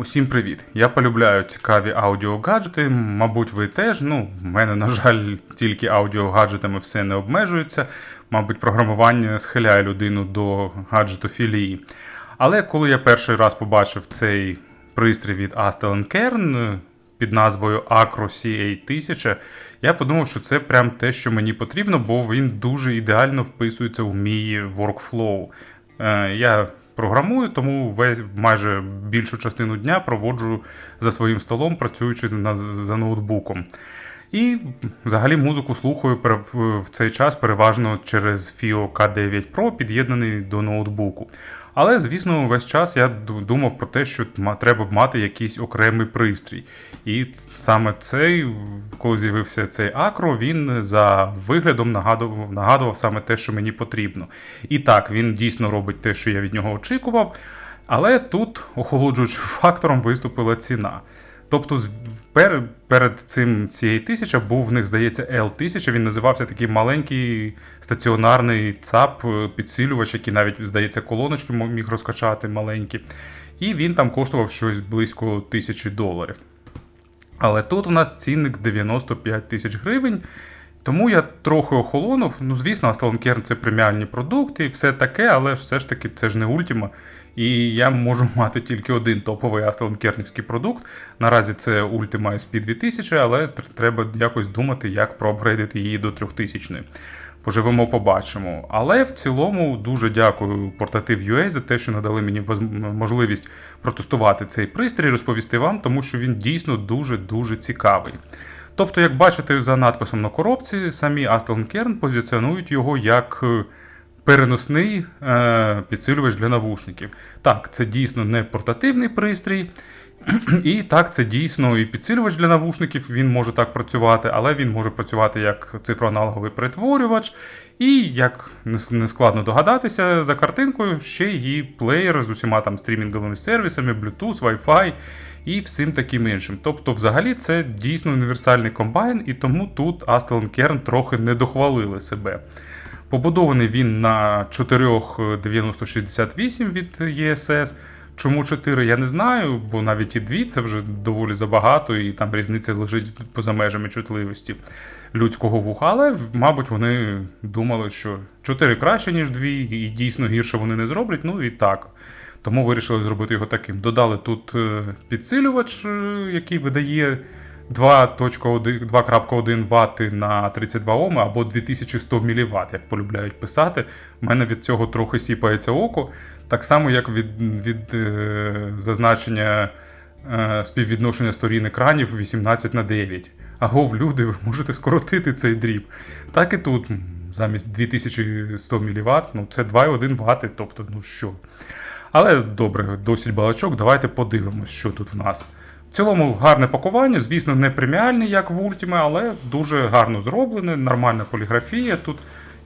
Усім привіт! Я полюбляю цікаві аудіогаджети. Мабуть, ви теж. Ну, в мене, на жаль, тільки аудіогаджетами все не обмежується. Мабуть, програмування схиляє людину до гаджетофілії. Але коли я перший раз побачив цей пристрій від Astel Kern під назвою Acro CA1000, я подумав, що це прям те, що мені потрібно, бо він дуже ідеально вписується у мій workflow. Е, Я програмую, тому весь майже більшу частину дня проводжу за своїм столом, працюючи за ноутбуком. І взагалі музику слухаю в цей час переважно через FIO K9 Pro, під'єднаний до ноутбуку. Але, звісно, весь час я думав про те, що треба б мати якийсь окремий пристрій. І саме цей, коли з'явився цей акро, він за виглядом нагадував, нагадував саме те, що мені потрібно. І так, він дійсно робить те, що я від нього очікував. Але тут охолоджуючим фактором виступила ціна. Тобто, пер, перед цим цієї тисяча був в них, здається, L1000. Він називався такий маленький стаціонарний ЦАП, е, підсилювач, який навіть, здається, колоночки міг розкачати маленькі. І він там коштував щось близько тисячі доларів. Але тут у нас цінник 95 тисяч гривень. Тому я трохи охолонув. Ну, звісно, Kern це преміальні продукти і все таке, але все ж таки це ж не Ultima. І я можу мати тільки один топовий Aston Кернівський продукт. Наразі це Ultima SP 2000, але треба якось думати, як проапгрейдити її до 3000. Поживемо, побачимо. Але в цілому дуже дякую Portative.ua за те, що надали мені можливість протестувати цей пристрій, розповісти вам, тому що він дійсно дуже-дуже цікавий. Тобто, як бачите за надписом на коробці, самі Aston Kern позиціонують його як е, переносний е, підсилювач для навушників. Так, це дійсно не портативний пристрій. І так, це дійсно і підсилювач для навушників, він може так працювати, але він може працювати як цифроаналоговий перетворювач, і як не складно догадатися за картинкою, ще й плеєр з усіма там стрімінговими сервісами, Bluetooth, Wi-Fi і всім таким іншим. Тобто, взагалі, це дійсно універсальний комбайн, і тому тут Aston Kern трохи не дохвалили себе. Побудований він на 49068 від ESS. Чому 4, я не знаю, бо навіть і 2 це вже доволі забагато, і там різниця лежить поза межами чутливості людського вуха. Але, мабуть, вони думали, що 4 краще, ніж 2, і дійсно гірше вони не зроблять. Ну і так. Тому вирішили зробити його таким. Додали тут е, підсилювач, е, який видає 2.1 2.1 Вт на 32 Ом або 2100 мВт, як полюбляють писати. У мене від цього трохи сіпається око. Так само, як від, від е, зазначення е, співвідношення сторін екранів 18 на 9. Агов, люди, ви можете скоротити цей дріб. Так і тут, замість 2100 мВт, ну це 2,1 Вт, тобто, ну що. Але добре, досить балачок, давайте подивимось, що тут в нас. В цілому гарне пакування, звісно, не преміальний, як в Ultima, але дуже гарно зроблене, нормальна поліграфія. Тут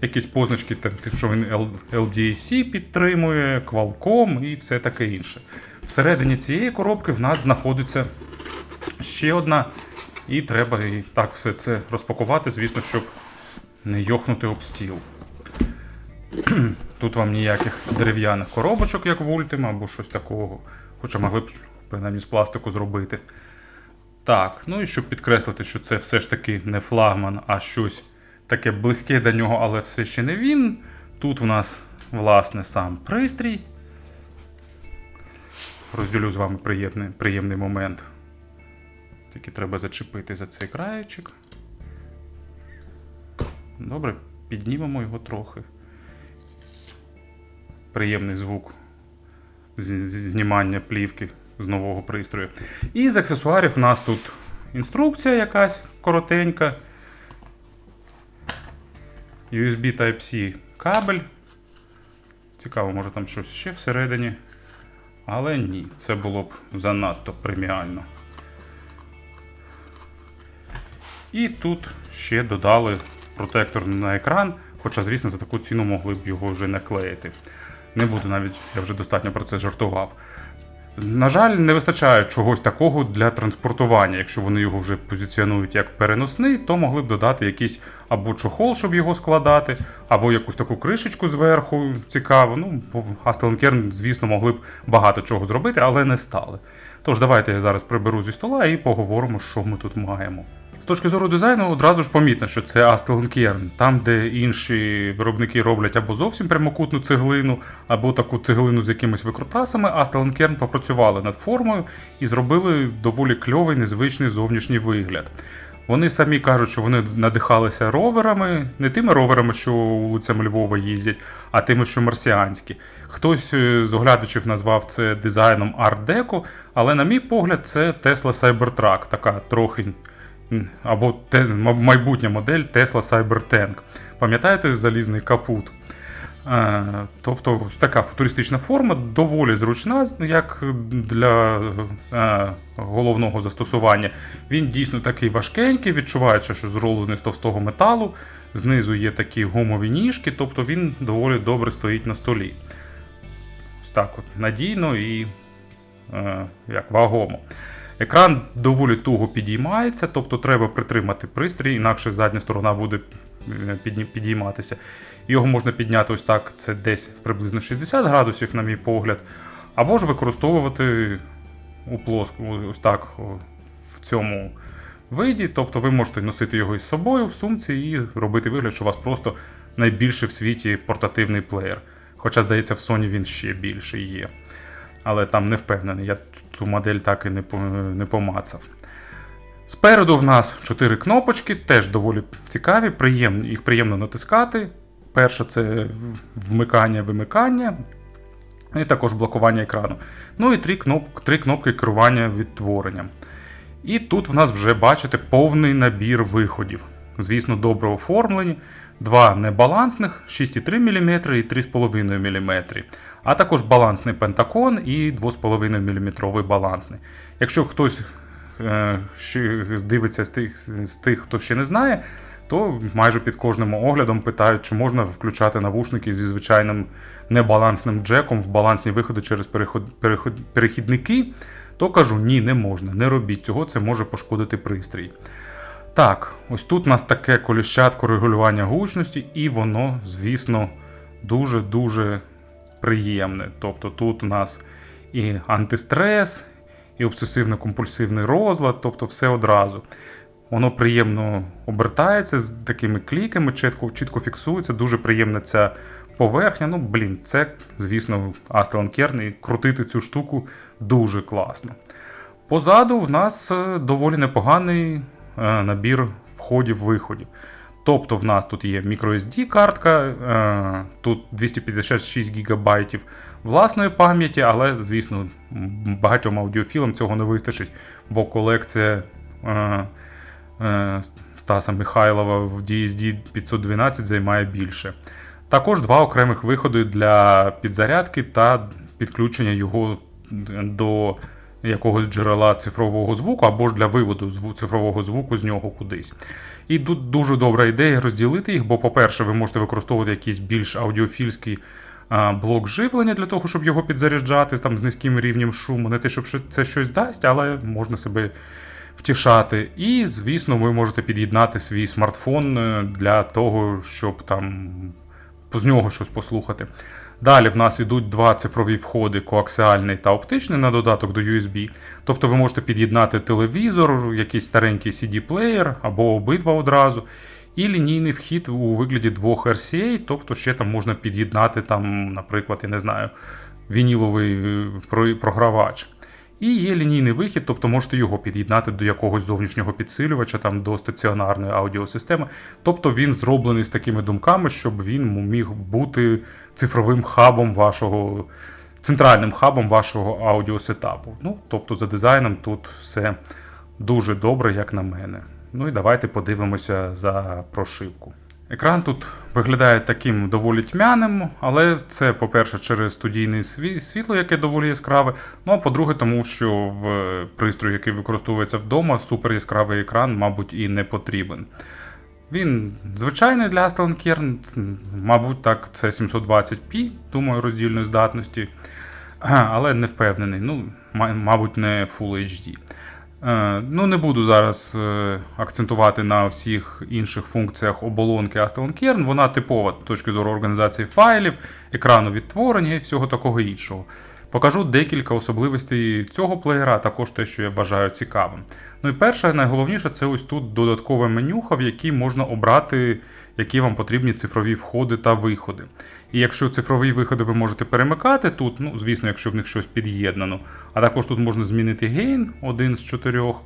якісь позначки, що він LDAC підтримує, Qualcomm і все таке інше. Всередині цієї коробки в нас знаходиться ще одна, і треба і так все це розпакувати, звісно, щоб не йохнути об стіл. Тут вам ніяких дерев'яних коробочок, як в Ultima, або щось такого. Хоча могли б принаймні з пластику зробити. Так, ну і щоб підкреслити, що це все ж таки не флагман, а щось таке близьке до нього, але все ще не він. Тут в нас, власне, сам пристрій. Розділю з вами приємний, приємний момент. Тільки треба зачепити за цей краєчик. Добре, піднімемо його трохи приємний звук знімання плівки з нового пристрою. І з аксесуарів у нас тут інструкція якась коротенька. USB Type-C кабель. Цікаво, може там щось ще всередині. Але ні, це було б занадто преміально. І тут ще додали протектор на екран, хоча, звісно, за таку ціну могли б його вже наклеїти. Не буду навіть, я вже достатньо про це жартував. На жаль, не вистачає чогось такого для транспортування. Якщо вони його вже позиціонують як переносний, то могли б додати якийсь або чохол, щоб його складати, або якусь таку кришечку зверху цікаву. Ну, Aston Kern, звісно, могли б багато чого зробити, але не стали. Тож давайте я зараз приберу зі стола і поговоримо, що ми тут маємо. З точки зору дизайну, одразу ж помітно, що це Aston Kern. Там, де інші виробники роблять або зовсім прямокутну цеглину, або таку цеглину з якимись викрутасами, Aston Kern попрацювали над формою і зробили доволі кльовий незвичний зовнішній вигляд. Вони самі кажуть, що вони надихалися роверами, не тими роверами, що вулицями Львова їздять, а тими, що марсіанські. Хтось е, з оглядачів назвав це дизайном Deco, але, на мій погляд, це Tesla Cybertruck, така трохи або те, майбутня модель Tesla Cybertank. Пам'ятаєте залізний капут? Е, Тобто така футуристична форма, доволі зручна, як для е, головного застосування. Він дійсно такий важкенький, відчувається, що зроблений з товстого металу. Знизу є такі гумові ніжки, тобто він доволі добре стоїть на столі. Ось так от надійно і е, як вагомо. Екран доволі туго підіймається, тобто треба притримати пристрій, інакше задня сторона буде е, підійматися. Його можна підняти ось так, це десь приблизно 60 градусів, на мій погляд, або ж використовувати у плоску, ось так в цьому виді. Тобто ви можете носити його із собою в сумці і робити вигляд, що у вас просто найбільший в світі портативний плеєр. Хоча, здається, в Sony він ще більший є. Але там не впевнений, я ту модель так і не, не помацав. Спереду в нас чотири кнопочки, теж доволі цікаві, приємні, їх приємно натискати. Перша це вмикання, вимикання, і також блокування екрану. Ну і три, кноп, три кнопки керування відтворенням. І тут в нас вже бачите повний набір виходів. Звісно, добре оформлені. Два небалансних 6,3 мм і 3,5 мм. А також балансний пентакон і 2,5 мм балансний. Якщо хтось е, ще дивиться з тих, з тих, хто ще не знає, то майже під кожним оглядом питають, чи можна включати навушники зі звичайним небалансним джеком в балансні виходи через переход, переход, перехідники. То кажу, ні, не можна, не робіть цього, це може пошкодити пристрій. Так, ось тут у нас таке коліщатко регулювання гучності, і воно, звісно, дуже-дуже приємне. Тобто тут у нас і антистрес, і обсесивно-компульсивний розлад, тобто все одразу. Воно приємно обертається з такими кліками, чітко, чітко фіксується, дуже приємна ця поверхня. Ну, блін, це, звісно, Aston Kern, і крутити цю штуку дуже класно. Позаду в нас е, доволі непоганий е, набір входів-виходів. Тобто в нас тут є microSD картка, е, тут 256 ГБ власної пам'яті, але, звісно, багатьом аудіофілам цього не вистачить, бо колекція е, е, Стаса Михайлова в DSD 512 займає більше. Також два окремих виходи для підзарядки та підключення його до якогось джерела цифрового звуку або ж для виводу цифрового звуку з нього кудись. І тут дуже добра ідея розділити їх, бо, по-перше, ви можете використовувати якийсь більш аудіофільський а, блок живлення для того, щоб його підзаряджати там, з низьким рівнем шуму. Не те, щоб це щось дасть, але можна себе втішати. І, звісно, ви можете під'єднати свій смартфон е, для того, щоб там з нього щось послухати. Далі в нас йдуть два цифрові входи: коаксіальний та оптичний на додаток до USB. Тобто ви можете під'єднати телевізор, якийсь старенький CD-плеєр або обидва одразу. І лінійний вхід у вигляді двох RCA, тобто ще там можна під'єднати, там, наприклад, я не знаю, вініловий е, програвач. І є лінійний вихід, тобто можете його під'єднати до якогось зовнішнього підсилювача, там до стаціонарної аудіосистеми. Тобто він зроблений з такими думками, щоб він міг бути цифровим хабом вашого, центральним хабом вашого аудіосетапу. Ну, тобто за дизайном тут все дуже добре, як на мене. Ну і давайте подивимося за прошивку. Екран тут виглядає таким доволі тьмяним, але це, по-перше, через студійне світло, яке доволі яскраве. Ну а по-друге, тому що в пристрої, який використовується вдома, супер яскравий екран, мабуть, і не потрібен. Він звичайний для Aston Kern, мабуть, так, це 720p, думаю, роздільної здатності. але не впевнений. Ну, мабуть, не Full HD. Е, Ну, не буду зараз е, акцентувати на всіх інших функціях оболонки Astalon Kern. Вона типова з точки зору організації файлів, екрану відтворення і всього такого іншого. Покажу декілька особливостей цього плеєра, а також те, що я вважаю цікавим. Ну і перше, найголовніше, це ось тут додаткове менюха, в якій можна обрати, які вам потрібні цифрові входи та виходи. І якщо цифрові виходи ви можете перемикати тут, ну звісно, якщо в них щось під'єднано, а також тут можна змінити гейн один з чотирьох.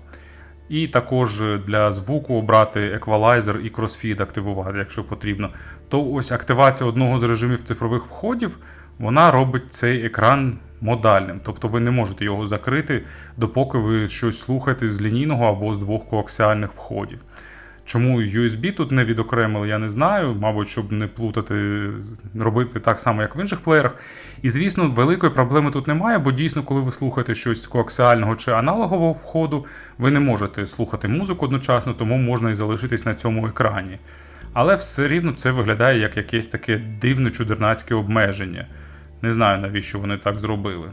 І також для звуку обрати еквалайзер і кросфід активувати, якщо потрібно. То ось активація одного з режимів цифрових входів, вона робить цей екран модальним. Тобто ви не можете його закрити, допоки ви щось слухаєте з лінійного або з двох коаксіальних входів. Чому USB тут не відокремили, я не знаю. Мабуть, щоб не плутати, робити так само, як в інших плеєрах. І звісно, великої проблеми тут немає, бо дійсно, коли ви слухаєте щось коаксіального чи аналогового входу, ви не можете слухати музику одночасно, тому можна і залишитись на цьому екрані. Але все рівно це виглядає як якесь таке дивне чудернацьке обмеження. Не знаю, навіщо вони так зробили.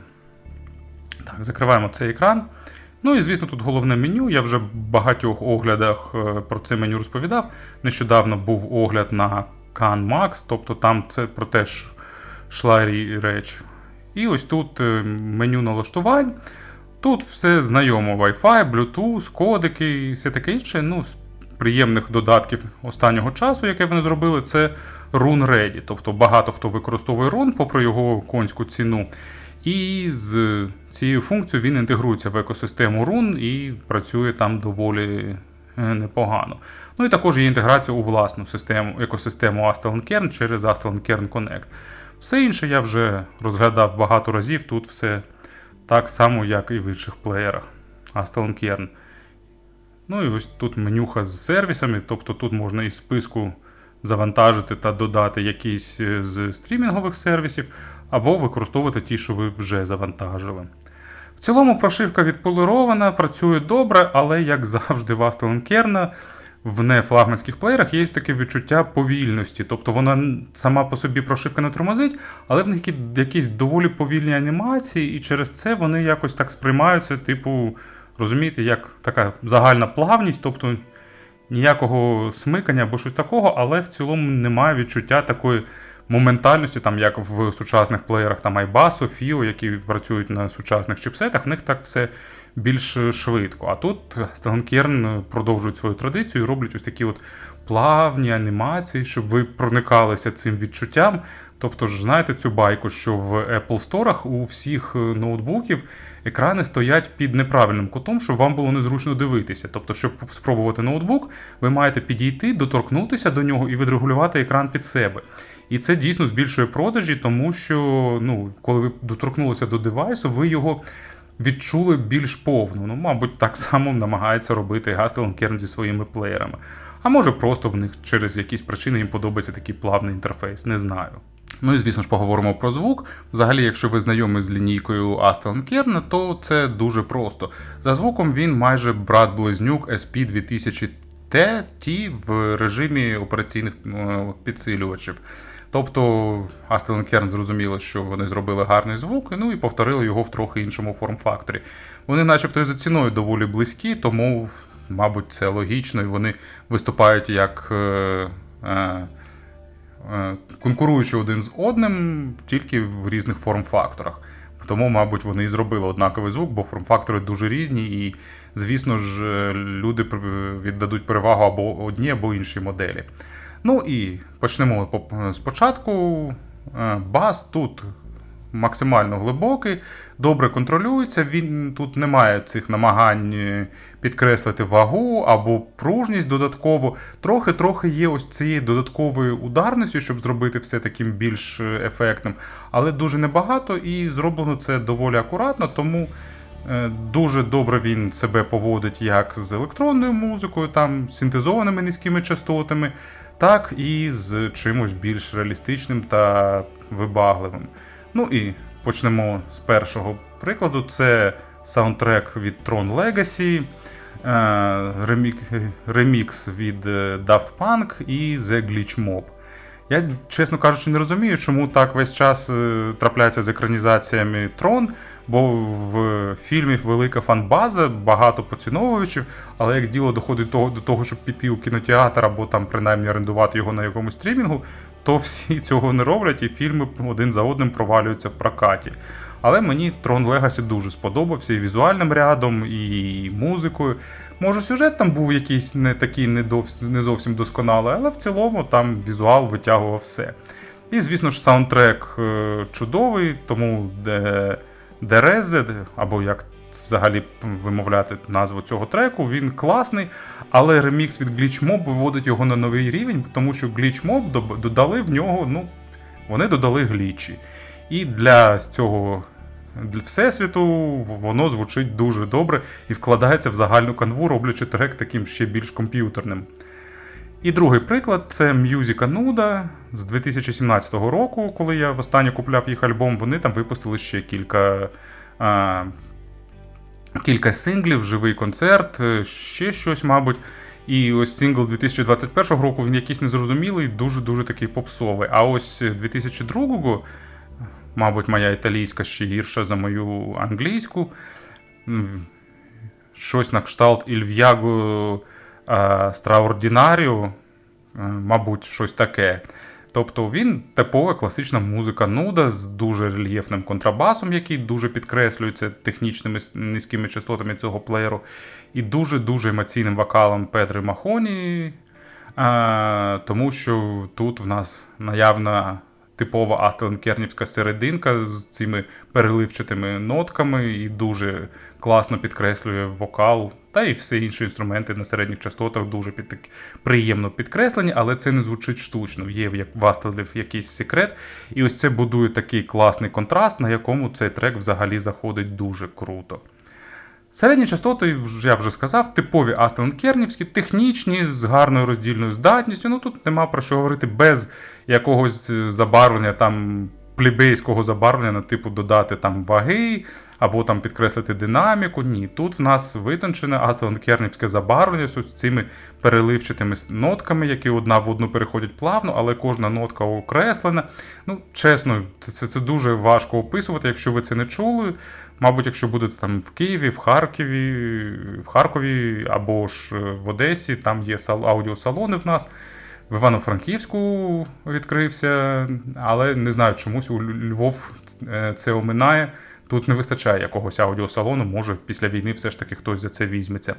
Так, закриваємо цей екран. Ну і звісно, тут головне меню. Я вже в багатьох оглядах е, про це меню розповідав. Нещодавно був огляд на Can Max, тобто там це про те ж йшла рі- реч. І ось тут е, меню налаштувань. Тут все знайомо: Wi-Fi, Bluetooth, кодики і все таке інше. Ну, з приємних додатків останнього часу, яке вони зробили, це Run Ready. Тобто багато хто використовує Run, попри його конську ціну. І з цією функцією він інтегрується в екосистему Run і працює там доволі е, непогано. Ну і також є інтеграція у власну систему, екосистему Astalon Kern через Astalon Kern Connect. Все інше я вже розглядав багато разів. Тут все так само, як і в інших плеєрах Astalon Kern. Ну і ось тут менюха з сервісами, тобто тут можна із списку завантажити та додати якісь е, з стрімінгових сервісів, або використовувати ті, що ви вже завантажили. В цілому прошивка відполірована, працює добре, але, як завжди, в Kern в нефлагманських плеєрах є таке відчуття повільності. Тобто вона сама по собі прошивка не тормозить, але в них якісь доволі повільні анімації, і через це вони якось так сприймаються, типу, розумієте, як така загальна плавність, тобто ніякого смикання або щось такого, але в цілому немає відчуття такої моментальності, там як в сучасних плеєрах там iBass, FIO, які працюють на сучасних чіпсетах, в них так все більш швидко. А тут Stellan продовжують свою традицію і роблять ось такі от плавні анімації, щоб ви проникалися цим відчуттям. Тобто ж знаєте цю байку, що в Apple Store у всіх е, ноутбуків екрани стоять під неправильним кутом, щоб вам було незручно дивитися. Тобто, щоб спробувати ноутбук, ви маєте підійти, доторкнутися до нього і відрегулювати екран під себе. І це дійсно збільшує продажі, тому що ну, коли ви доторкнулися до девайсу, ви його відчули більш повно. Ну, мабуть, так само намагається робити Gastelum Kern зі своїми плеєрами. А може просто в них через якісь причини їм подобається такий плавний інтерфейс, не знаю. Ну і звісно ж поговоримо про звук. Взагалі, якщо ви знайомі з лінійкою Aston Kern, то це дуже просто. За звуком він майже брат-близнюк SP2000T T в режимі операційних підсилювачів. Тобто Aston Kern зрозуміло, що вони зробили гарний звук, ну і повторили його в трохи іншому форм-факторі. Вони, начебто, і за ціною доволі близькі, тому, мабуть, це логічно, і вони виступають як. Е, е, Е, конкуруючи один з одним тільки в різних форм-факторах. Тому, мабуть, вони і зробили однаковий звук, бо форм-фактори дуже різні, і, звісно ж, е, люди віддадуть перевагу або одній, або іншій моделі. Ну і почнемо спочатку. Е, бас тут максимально глибокий, добре контролюється. Він тут немає цих намагань підкреслити вагу або пружність додатково. Трохи-трохи є ось цієї додаткової ударності, щоб зробити все таким більш ефектним, але дуже небагато і зроблено це доволі акуратно, тому. Дуже добре він себе поводить як з електронною музикою, там синтезованими низькими частотами, так і з чимось більш реалістичним та вибагливим. Ну і почнемо з першого прикладу. Це саундтрек від Tron Legacy, ремікс від Daft Punk і The Glitch Mob. Я, чесно кажучи, не розумію, чому так весь час е, трапляється з екранізаціями Трон, бо в фільмі велика фанбаза, багато поціновувачів, але як діло доходить до, до того, щоб піти у кінотеатр або там принаймні орендувати його на якомусь стрімінгу, то всі цього не роблять, і фільми один за одним провалюються в прокаті. Але мені Трон Легасі дуже сподобався і візуальним рядом, і музикою. Може, сюжет там був якийсь не такий не, дов... не зовсім досконалий, але в цілому там візуал витягував все. І, звісно ж, саундтрек е, чудовий, тому де Дерезе, або як взагалі вимовляти назву цього треку, він класний, але ремікс від Glitch Mob виводить його на новий рівень, тому що Glitch Mob додали в нього, ну, вони додали глічі. І для цього для всесвіту воно звучить дуже добре і вкладається в загальну канву, роблячи трек таким ще більш комп'ютерним. І другий приклад це М'юзіка Нуда з 2017 року, коли я востаннє купляв їх альбом, вони там випустили ще кілька. А, Кілька синглів, живий концерт, е, ще щось, мабуть. І ось сингл 2021 року він якийсь незрозумілий, дуже-дуже такий попсовий. А ось 2002-го, мабуть, моя італійська ще гірша за мою англійську. Щось на кшталт Ільв'яго Страордінаріо, е, мабуть, щось таке. Тобто він типова класична музика нуда з дуже рельєфним контрабасом, який дуже підкреслюється технічними низькими частотами цього плеєру, і дуже-дуже емоційним вокалом Педри Махоні, тому що тут в нас наявна типова астеленкернівська серединка з цими переливчатими нотками і дуже класно підкреслює вокал, та і всі інші інструменти на середніх частотах дуже під, так- приємно підкреслені, але це не звучить штучно. Є в як- в Астелів якийсь секрет. І ось це будує такий класний контраст, на якому цей трек взагалі заходить дуже круто. Середні частоти, я вже сказав, типові астеленкернівські, технічні, з гарною роздільною здатністю. Ну тут нема про що говорити без якогось е, забарвлення, там плебейського забарвлення, на типу додати там ваги або там підкреслити динаміку. Ні, тут в нас витончене астеленкернівське забарвлення з цими переливчатими нотками, які одна в одну переходять плавно, але кожна нотка окреслена. Ну, чесно, це, це дуже важко описувати, якщо ви це не чули. Мабуть, якщо будете там в Києві, в Харкові, в Харкові або ж е, в Одесі, там є аудіосалони в нас. В Івано-Франківську відкрився, але не знаю, чомусь у Львов е, це оминає. Тут не вистачає якогось аудіосалону, може після війни все ж таки хтось за це візьметься.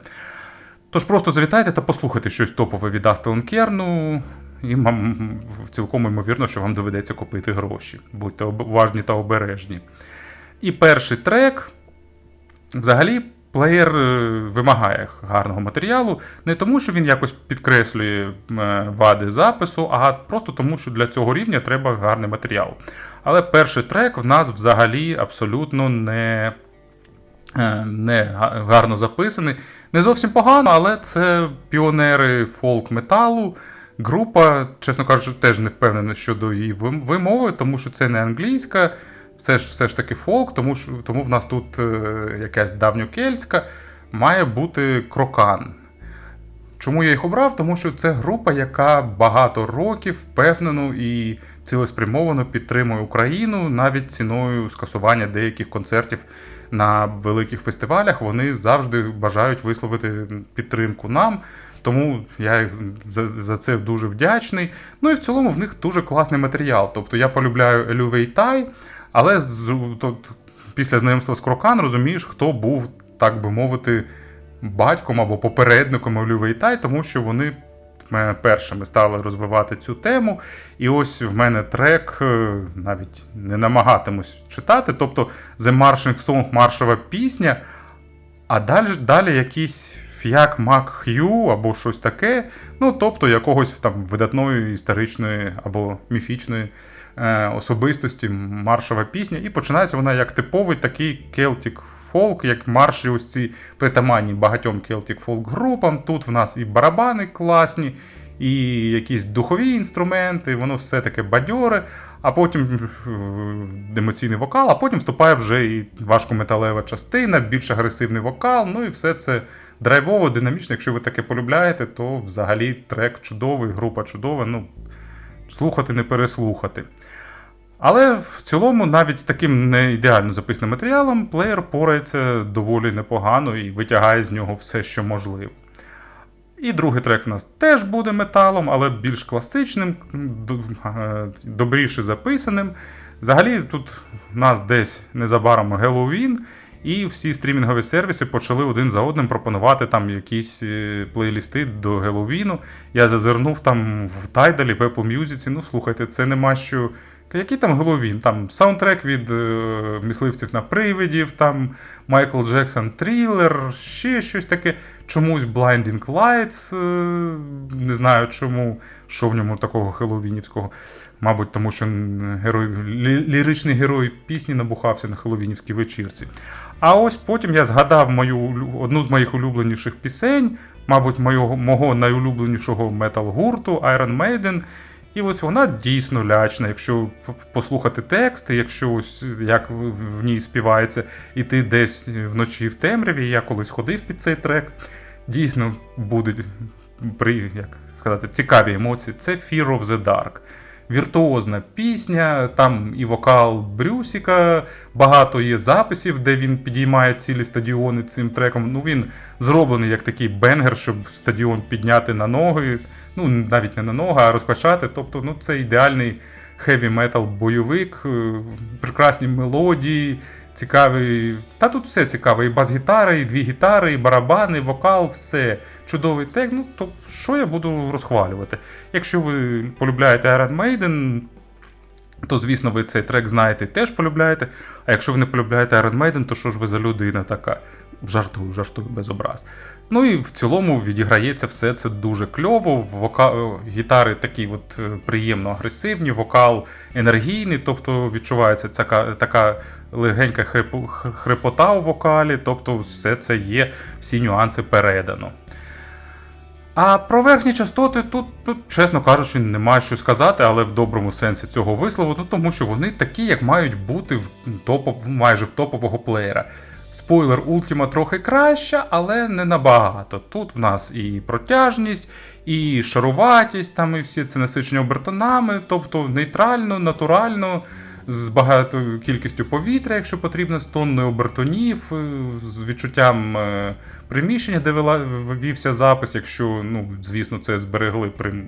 Тож просто завітайте та послухайте щось топове від Астеленкерну, і вам цілком ймовірно, що вам доведеться купити гроші. Будьте уважні та обережні. І перший трек. Взагалі, плеєр е, вимагає гарного матеріалу, не тому, що він якось підкреслює е, вади запису, а просто тому, що для цього рівня треба гарний матеріал. Але перший трек в нас взагалі абсолютно не, е, не гарно записаний. Не зовсім погано, але це піонери фолк-металу. Група, чесно кажучи, теж не впевнена щодо її вимови, тому що це не англійська, все ж, все ж таки фолк, тому, що, тому в нас тут е, якась давньокельтська, має бути крокан. Чому я їх обрав? Тому що це група, яка багато років впевнено і цілеспрямовано підтримує Україну навіть ціною скасування деяких концертів на великих фестивалях. Вони завжди бажають висловити підтримку нам. Тому я їх за, за це дуже вдячний. Ну і в цілому в них дуже класний матеріал. Тобто я полюбляю Елю Вейтай, але тут, після знайомства з Крокан розумієш, хто був, так би мовити, батьком або попередником Елю Вейтай, тому що вони е, першими стали розвивати цю тему. І ось в мене трек, е, навіть не намагатимусь читати. Тобто The Marching Song маршова пісня, а далі, далі якийсь фіак Мак Х'ю або щось таке. Ну, тобто якогось там видатної історичної або міфічної особистості маршова пісня. І починається вона як типовий такий Celtic фолк, як марші ось ці притаманні багатьом Celtic фолк групам. Тут в нас і барабани класні, і якісь духові інструменти, воно все таке бадьоре, а потім е, емоційний вокал, а потім вступає вже і важкометалева частина, більш агресивний вокал. Ну і все це драйвово, динамічно. Якщо ви таке полюбляєте, то взагалі трек чудовий, група чудова. Ну, слухати, не переслухати. Але в цілому, навіть з таким не ідеально записним матеріалом, плеєр порається доволі непогано і витягає з нього все, що можливо. І другий трек у нас теж буде металом, але більш класичним, добріше записаним. Взагалі, тут у нас десь незабаром Геловін, і всі стрімінгові сервіси почали один за одним пропонувати там якісь е, плейлісти до Геловіну. Я зазирнув там в Тайдалі, в Apple Music. Ну, слухайте, це нема що. Який там Геловін? Там саундтрек від е, мисливців на привидів, там Майкл Джексон Трілер, ще щось таке. Чомусь Blinding Lights, е, не знаю чому, що в ньому такого хеловінівського. Мабуть, тому що герой, лі- ліричний герой пісні набухався на хеловінівській вечірці. А ось потім я згадав мою, одну з моїх улюбленіших пісень, мабуть, мого, мого найулюбленішого метал-гурту Iron Maiden. І ось вона дійсно лячна. Якщо послухати тексти, якщо ось як в ній співається, і ти десь вночі в темряві, я колись ходив під цей трек, дійсно будуть як сказати, цікаві емоції. Це Fear of the Dark. Віртуозна пісня, там і вокал Брюсіка, багато є записів, де він підіймає цілі стадіони цим треком. Ну він зроблений як такий бенгер, щоб стадіон підняти на ноги. Ну, навіть не на ноги, а розпочати. Тобто, ну, це ідеальний хеві метал бойовик, е, прекрасні мелодії, цікавий. Та тут все цікаве. І бас-гітари, і дві гітари, і барабани, і вокал, все. Чудовий текст. Ну, то що я буду розхвалювати? Якщо ви полюбляєте Iron Maiden, то, звісно, ви цей трек знаєте і теж полюбляєте. А якщо ви не полюбляєте Iron Maiden, то що ж ви за людина така? Жартую, жартую без образ. Ну і в цілому відіграється все це дуже кльово. Вока... е, Гітари такі от е, приємно агресивні, вокал енергійний, тобто відчувається така, така легенька хрип- хрипота у вокалі, тобто все це є, всі нюанси передано. А про верхні частоти тут, тут, чесно кажучи, немає що сказати, але в доброму сенсі цього вислову, ну, тому що вони такі, як мають бути в топов, майже в топового плеєра. Спойлер Ultima трохи краща, але не набагато. Тут в нас і протяжність, і шаруватість, там і всі це насичення обертонами, тобто нейтрально, натурально, з багатою кількістю повітря, якщо потрібно, з тонною обертонів, е, з відчуттям е, приміщення, де вела- вівся запис, якщо, ну, звісно, це зберегли при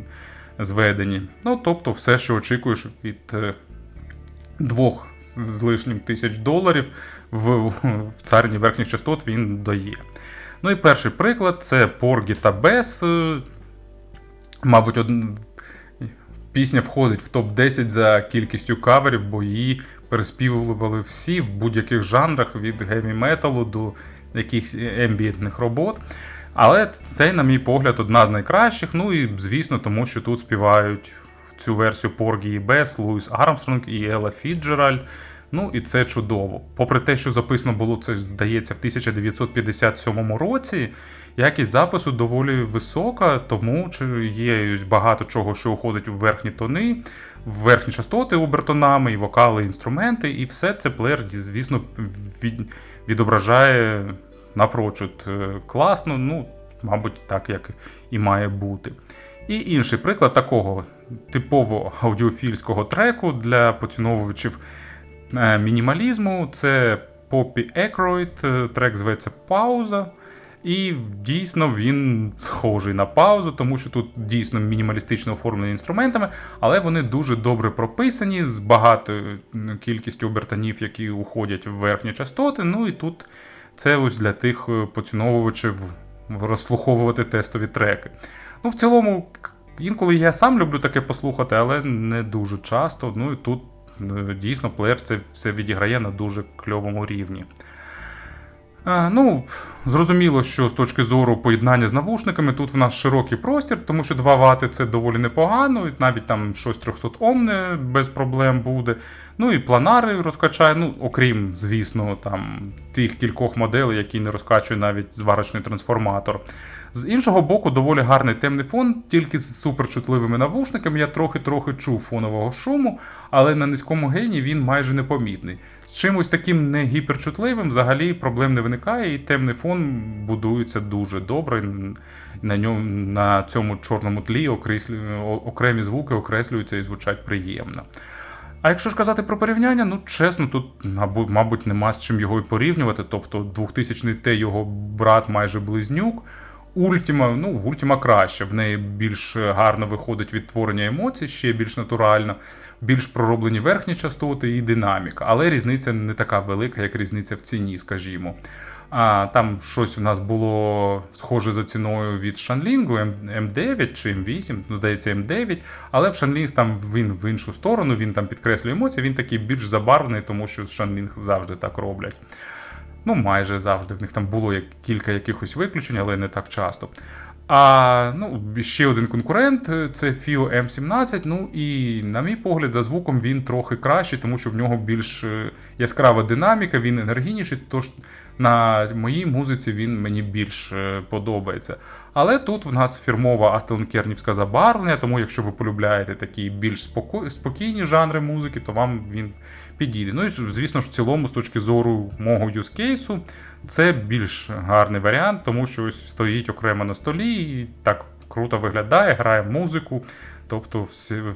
зведенні. Ну, тобто, все, що очікуєш від е, двох з лишнім тисяч доларів в, в царині верхніх частот він дає. Ну і перший приклад це Поргі та Бес. Е, Мабуть, од... пісня входить в топ-10 за кількістю каверів, бо її переспівували всі в будь-яких жанрах від геві металу до якихось ембієнтних робот. Але це, на мій погляд, одна з найкращих. Ну і звісно, тому що тут співають цю версію Поргі Бес, Луїс Армстронг і Елла Фіджеральд. Ну і це чудово. Попри те, що записано було це, здається, в 1957 році, якість запису доволі висока, тому чи є багато чого, що уходить у верхні тони, в верхні частоти обертонами, і вокали, і інструменти, і все це плеєр, звісно, від, відображає напрочуд е, класно, ну, мабуть, так як і має бути. І інший приклад такого типово аудіофільського треку для поціновувачів е, мінімалізму це Poppy Екроyd, е, трек зветься Пауза. І дійсно він схожий на паузу, тому що тут дійсно мінімалістично оформлені інструментами, але вони дуже добре прописані з багатою кількістю обертонів, які уходять в верхні частоти. Ну і тут це ось для тих е, поціновувачів розслуховувати тестові треки. Ну, в цілому, інколи я сам люблю таке послухати, але не дуже часто. Ну і тут е, дійсно плеєр це все відіграє на дуже кльовому рівні. Е, Ну, зрозуміло, що з точки зору поєднання з навушниками тут в нас широкий простір, тому що 2 Вт це доволі непогано, і навіть там щось 300 омне без проблем буде. Ну і планари розкачає, ну, окрім, звісно, там тих кількох моделей, які не розкачує навіть зварочний трансформатор. З іншого боку, доволі гарний темний фон, тільки з суперчутливими навушниками я трохи-трохи чув фонового шуму, але на низькому гені він майже непомітний. З чимось таким не гіперчутливим взагалі проблем не виникає, і темний фон будується дуже добре. На ньому на цьому чорному тлі окремі звуки окреслюються і звучать приємно. А якщо ж казати про порівняння, ну чесно, тут, мабуть, нема з чим його і порівнювати. Тобто 2000 Т його брат майже близнюк. Ультіма, ну, в Ультіма краще. В неї більш гарно виходить відтворення емоцій, ще більш натурально, більш пророблені верхні частоти і динаміка. Але різниця не така велика, як різниця в ціні, скажімо. А, там щось у нас було схоже за ціною від М- М9 чи М8, ну, здається, М9, але в Shanling там він в іншу сторону, він там підкреслює емоції, він такий більш забарвлений, тому що Shanling завжди так роблять. Ну, майже завжди. В них там було як кілька якихось виключень, але не так часто. А ну, ще один конкурент е, це FIO M17. Ну і, на мій погляд, за звуком він трохи кращий, тому що в нього більш е, яскрава динаміка, він енергійніший, тож на моїй музиці він мені більш е, подобається. Але тут в нас фірмова астелнкернівська забарвлення, тому якщо ви полюбляєте такі більш спокійні жанри музики, то вам він підійде. Ну і звісно ж, в цілому, з точки зору мого юзкейсу, це більш гарний варіант, тому що ось стоїть окремо на столі і так круто виглядає, грає музику. Тобто,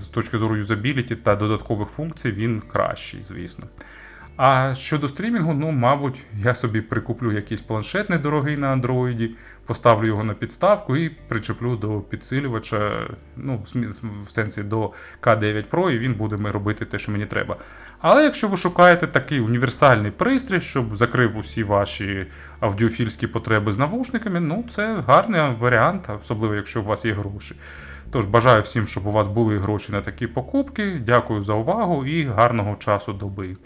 з точки зору юзабіліті та додаткових функцій, він кращий, звісно. А щодо стрімінгу, ну, мабуть, я собі прикуплю якийсь планшет недорогий на андроїді, поставлю його на підставку і причеплю до підсилювача, ну, в сенсі до К9 Pro, і він буде робити те, що мені треба. Але якщо ви шукаєте такий універсальний пристрій, щоб закрив усі ваші аудіофільські потреби з навушниками, ну це гарний варіант, особливо якщо у вас є гроші. Тож бажаю всім, щоб у вас були гроші на такі покупки. Дякую за увагу і гарного часу доби.